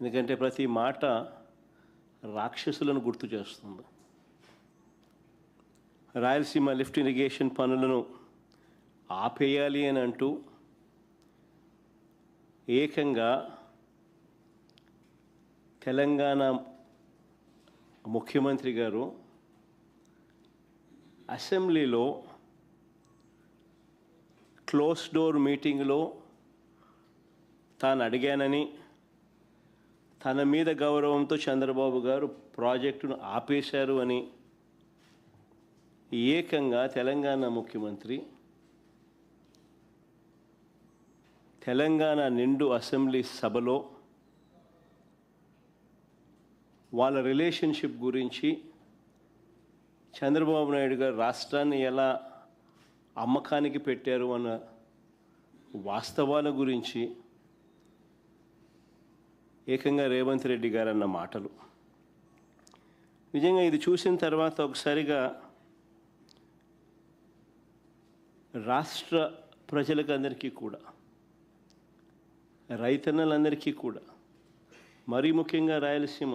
ఎందుకంటే ప్రతి మాట రాక్షసులను గుర్తు చేస్తుంది. రాయలసీమ లిఫ్ట్ ఇరిగేషన్ పనులను ఆపేయాలి అని అంటూ ఏకంగా తెలంగాణ ముఖ్యమంత్రి గారు అసెంబ్లీలో క్లోజ్ డోర్ మీటింగ్లో తాను అడిగానని తన మీద గౌరవంతో చంద్రబాబు గారు ప్రాజెక్టును ఆపేశారు అని ఏకంగా తెలంగాణ ముఖ్యమంత్రి తెలంగాణ నిండు అసెంబ్లీ సభలో వాళ్ళ రిలేషన్షిప్ గురించి చంద్రబాబు నాయుడు గారు రాష్ట్రాన్ని ఎలా అమ్మకానికి పెట్టారు అన్న వాస్తవాల గురించి ఏకంగా రేవంత్ రెడ్డి గారు అన్న మాటలు. నిజంగా ఇది చూసిన తర్వాత ఒకసారిగా రాష్ట్ర ప్రజలకు అందరికీ కూడా రైతన్నలందరికీ కూడా మరీ ముఖ్యంగా రాయలసీమ